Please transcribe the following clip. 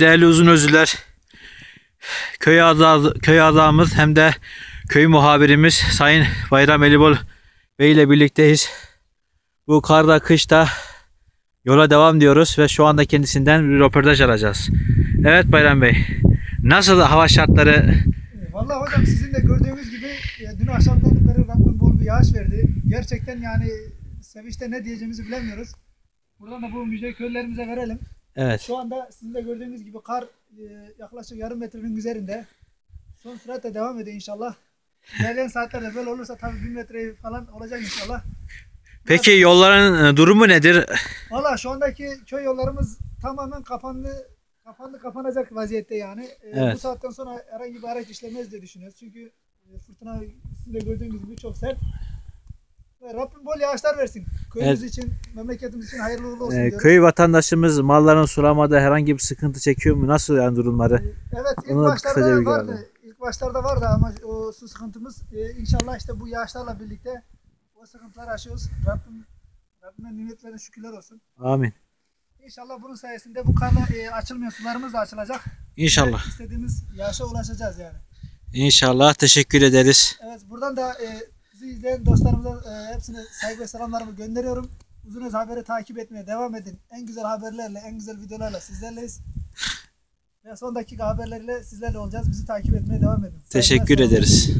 Değerli uzun özürler. Köy azağ, köy azağımız hem de köy muhabirimiz Sayın Bayram Elibol Bey ile birlikteyiz. Bu karda kışta yola devam diyoruz ve şu anda kendisinden bir röportaj alacağız. Evet Bayram Bey. Nasıl hava şartları? Vallahi hocam sizin de gördüğünüz gibi e, dün akşamdan beri Rabbim bol bir yağış verdi. Gerçekten yani sevinçte ne diyeceğimizi bilemiyoruz. Buradan da bu müjdeyi köylerimize verelim. Evet. Şu anda sizin de gördüğünüz gibi kar e, yaklaşık yarım metrenin üzerinde. Son süratle devam ediyor inşallah. İlerleyen saatlerde böyle olursa tabii bir metre falan olacak inşallah. Peki yolların e, durumu nedir? Valla şu andaki köy yollarımız tamamen kapandı. Kapandı kapanacak vaziyette yani. E, Evet. Bu saatten sonra herhangi bir araç işlemez diye düşünüyoruz. Çünkü e, fırtına sizin de gördüğünüz gibi çok sert. Rabbim bol yağışlar versin. Köyümüz için, memleketimiz için hayırlı uğurlu olsun Ee, köy vatandaşımız malların sulamada herhangi bir sıkıntı çekiyor mu? Nasıl yani durumları? Evet ilk Onu başlarda vardı. alalım. İlk başlarda vardı ama o su sıkıntımız e, inşallah işte bu yağışlarla birlikte o sıkıntıları aşıyoruz. Rabbim Rabbime nimetlerine şükürler olsun. Amin. İnşallah bunun sayesinde bu karla e, açılmayan sularımız da açılacak. İnşallah. Ve istediğimiz yaşa ulaşacağız yani. İnşallah. Teşekkür ederiz. Evet buradan da e, bizi izleyen dostlarımıza e, hepsine saygı ve selamlarımı gönderiyorum. Uzun Öz Haber'i takip etmeye devam edin. En güzel haberlerle, en güzel videolarla sizlerleyiz. Ve son dakika haberleriyle sizlerle olacağız. Bizi takip etmeye devam edin. Teşekkür ederiz.